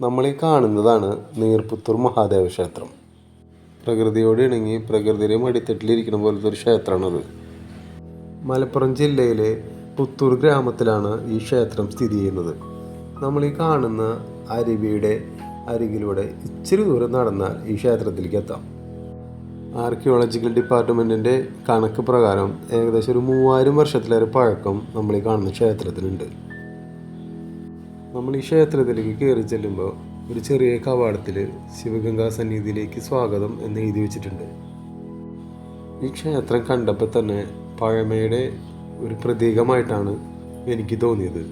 നമ്മൾ ഈ കാണുന്നതാണ് നീർപുത്തൂർ മഹാദേവ ക്ഷേത്രം. പ്രകൃതിയോട് ഇണങ്ങി പ്രകൃതിയുടെ മടിത്തട്ടിലിരിക്കുന്ന പോലത്തെ ഒരു ക്ഷേത്രമാണത്. മലപ്പുറം ജില്ലയിലെ പുത്തൂർ ഗ്രാമത്തിലാണ് ഈ ക്ഷേത്രം സ്ഥിതി ചെയ്യുന്നത്. നമ്മൾ ഈ കാണുന്ന അരുവിയുടെ അരികിലൂടെ ഇച്ചിരി ദൂരം നടന്നാൽ ഈ ക്ഷേത്രത്തിലേക്ക് എത്താം. ആർക്കിയോളജിക്കൽ ഡിപ്പാർട്ട്മെന്റിന്റെ കണക്ക് പ്രകാരം ഏകദേശം ഒരു മൂവായിരം വർഷത്തിലേറെ പഴക്കം നമ്മൾ ഈ കാണുന്ന ക്ഷേത്രത്തിനുണ്ട്. നമ്മൾ ഈ ക്ഷേത്രത്തിലേക്ക് കയറി ചെല്ലുമ്പോൾ ഒരു ചെറിയ കവാടത്തിൽ ശിവഗംഗാ സന്നിധിയിലേക്ക് സ്വാഗതം എന്ന് എഴുതി വെച്ചിട്ടുണ്ട്. ഈ ക്ഷേത്രം കണ്ടപ്പോൾ തന്നെ പഴമയുടെ ഒരു പ്രതീകമായിട്ടാണ് എനിക്ക് തോന്നിയത്.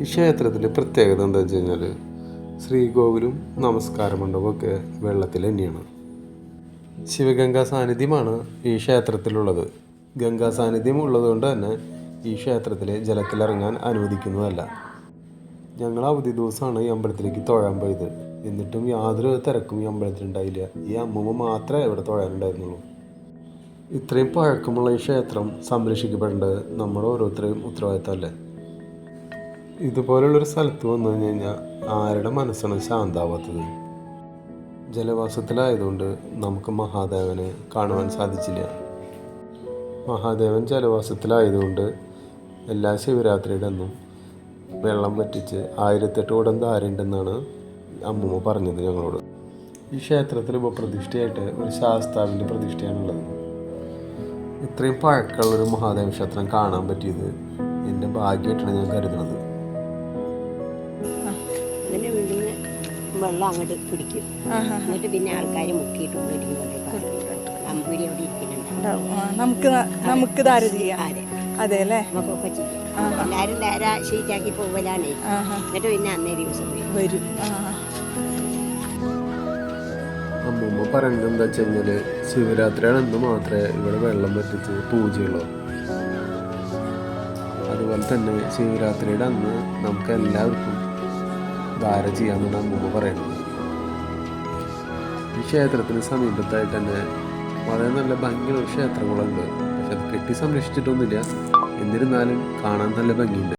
ഈ ക്ഷേത്രത്തിന്റെ പ്രത്യേകത എന്താ വെച്ച് കഴിഞ്ഞാൽ ശ്രീകോവിലും നമസ്കാര മണ്ഡപമൊക്കെ വെള്ളത്തിൽ തന്നെയാണ്. ശിവഗംഗാ സാന്നിധ്യമാണ് ഈ ക്ഷേത്രത്തിലുള്ളത്. ഗംഗാ സാന്നിധ്യം ഉള്ളതുകൊണ്ട് തന്നെ ഈ ക്ഷേത്രത്തിലെ ജലത്തിലിറങ്ങാൻ അനുവദിക്കുന്നതല്ല. ഞങ്ങൾ അവധി ദിവസമാണ് ഈ അമ്പലത്തിലേക്ക് തൊഴാൻ പോയത്. എന്നിട്ടും യാതൊരു തിരക്കും ഈ അമ്പലത്തിലുണ്ടായില്ല ഈ അമ്മമ്മ മാത്രമേ ഇവിടെ തൊഴാനുണ്ടായിരുന്നുള്ളൂ. ഇത്രയും പഴക്കമുള്ള ഈ ക്ഷേത്രം സംരക്ഷിക്കപ്പെടേണ്ടത് നമ്മുടെ ഓരോരുത്തരെയും ഉത്തരവാദിത്തമല്ലേ? ഇതുപോലുള്ളൊരു സ്ഥലത്ത് വന്നു കഴിഞ്ഞ് കഴിഞ്ഞാൽ ആരുടെ മനസ്സാണ് ശാന്താവാത്തത്? ജലവാസത്തിലായതുകൊണ്ട് നമുക്ക് മഹാദേവനെ കാണുവാൻ സാധിച്ചില്ല. മഹാദേവൻ ജലവാസത്തിലായതുകൊണ്ട് എല്ലാ ശിവരാത്രിയുടെ അന്നും വെള്ളം വറ്റിച്ച് ആയിരത്തെട്ട് കൂടം താരുണ്ടെന്നാണ് അമ്മൂമ്മ പറഞ്ഞത് ഞങ്ങളോട്. ഈ ക്ഷേത്രത്തിൽ ഇപ്പോൾ പ്രതിഷ്ഠയായിട്ട് ഒരു ശാസ്താവിന്റെ പ്രതിഷ്ഠയാണുള്ളത്. ഇത്രയും പഴക്കമുള്ളൊരു മഹാദേവ ക്ഷേത്രം കാണാൻ പറ്റിയത് എന്റെ ഭാഗ്യമായിട്ടാണ് ഞാൻ കരുതുന്നത്. വെള്ളം അങ്ങോട്ട് പിടിക്കും എന്നിട്ട് പിന്നെ ആൾക്കാർ മുക്കിയിട്ട് അമ്പൂരി അവിടെ ഇരിക്കുന്നുണ്ടാവും നമുക്ക് നമുക്ക് ചെയ്യാം? അതെ അല്ലേ നമുക്കൊക്കെ ചെയ്യാം എല്ലാവരും ധാര ഷീറ്റാക്കി പോകലാണ്. എന്നിട്ട് പിന്നെ അന്നേ ദിവസം വരും. അമ്മൂമ്മ പറയുന്നത് എന്താ വെച്ച് കഴിഞ്ഞാൽ ശിവരാത്രിയാണ് എന്ന് മാത്രമേ ഇവിടെ വെള്ളം പറ്റിച്ച് പൂജയുള്ളൂ. അതുപോലെ തന്നെ ശിവരാത്രിയുടെ അന്ന് നമുക്ക് എല്ലാവർക്കും ധാര ചെയ്യാമെന്നാണ് അമ്മൂമ്മ പറയുന്നത്. ഈ ക്ഷേത്രത്തിന് സമീപത്തായിട്ട് തന്നെ വളരെ നല്ല ഭംഗിയുള്ള ക്ഷേത്രങ്ങളുണ്ട്. അത് കെട്ടി സംരക്ഷിച്ചിട്ടൊന്നുമില്ല എന്നിരുന്നാലും കാണാൻ നല്ല ഭംഗിയുണ്ട്.